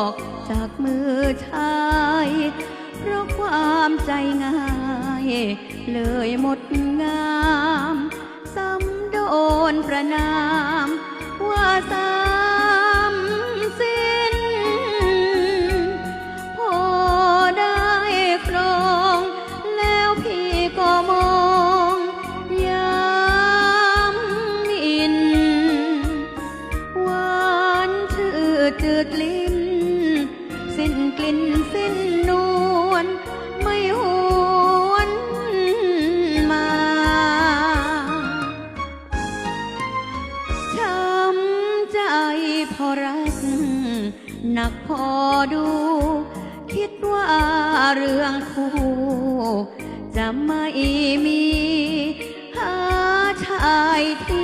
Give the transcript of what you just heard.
อกจากมือชาย เพราะความใจง่าย เลยหมดงามซ้ำโดนประนาม ว่าซ้ำสิ้น พอได้ครองแล้วพี่ก็มองย้ำอินหวานชื่อจืดลิ พอรักหนักพอดู คิดว่าเรื่องคู่ จะไม่มี หาชายที่